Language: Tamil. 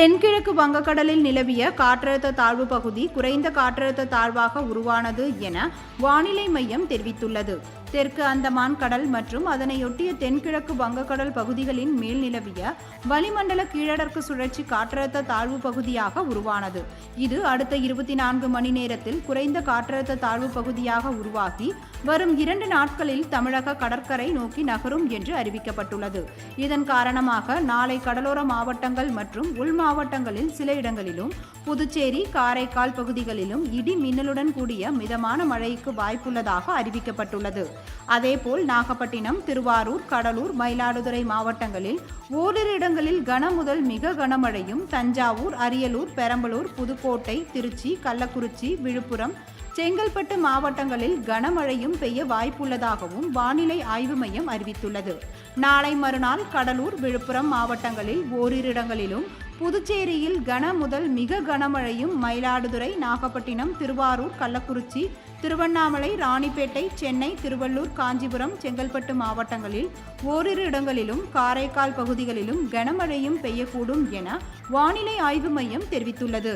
தென்கிழக்கு வங்கக்கடலில் நிலவிய காற்றழுத்த தாழ்வு பகுதி குறைந்த காற்றழுத்த தாழ்வாக உருவானது என வானிலை மையம் தெரிவித்துள்ளது. தெற்கு அந்தமான் கடல் மற்றும் அதனையொட்டிய தென்கிழக்கு வங்கக்கடல் பகுதிகளின் மேல் நிலவிய வளிமண்டல கீழடற்கு சுழற்சி காற்றழுத்த தாழ்வு பகுதியாக உருவானது. இது அடுத்த இருபத்தி நான்கு மணி நேரத்தில் குறைந்த காற்றழுத்த தாழ்வு பகுதியாக உருவாகி வரும் இரண்டு நாட்களில் தமிழக கடற்கரை நோக்கி நகரும் என்று அறிவிக்கப்பட்டுள்ளது. இதன் காரணமாக நாளை கடலோர மாவட்டங்கள் மற்றும் உள் மாவட்டங்களில் சில இடங்களிலும் புதுச்சேரி காரைக்கால் பகுதிகளிலும் இடி மின்னலுடன் கூடிய மிதமான மழைக்கு வாய்ப்புள்ளதாக அறிவிக்கப்பட்டுள்ளது. அதேபோல் நாகப்பட்டினம் திருவாரூர் கடலூர் மயிலாடுதுறை மாவட்டங்களில் ஓரிரு இடங்களில் கன முதல் மிக கனமழையும் தஞ்சாவூர் அரியலூர் பெரம்பலூர் புதுக்கோட்டை திருச்சி கள்ளக்குறிச்சி விழுப்புரம் செங்கல்பட்டு மாவட்டங்களில் கனமழையும் பெய்ய வாய்ப்புள்ளதாகவும் வானிலை ஆய்வு மையம் அறிவித்துள்ளது. நாளை மறுநாள் கடலூர் விழுப்புரம் மாவட்டங்களில் ஓரிரு இடங்களிலும் புதுச்சேரியில் கன முதல் மிக கனமழையும் மயிலாடுதுறை நாகப்பட்டினம் திருவாரூர் கள்ளக்குறிச்சி திருவண்ணாமலை ராணிப்பேட்டை சென்னை திருவள்ளூர் காஞ்சிபுரம் செங்கல்பட்டு மாவட்டங்களில் ஓரிரு இடங்களிலும் காரைக்கால் பகுதிகளிலும் கனமழையும் பெய்யக்கூடும் என வானிலை ஆய்வு மையம் தெரிவித்துள்ளது.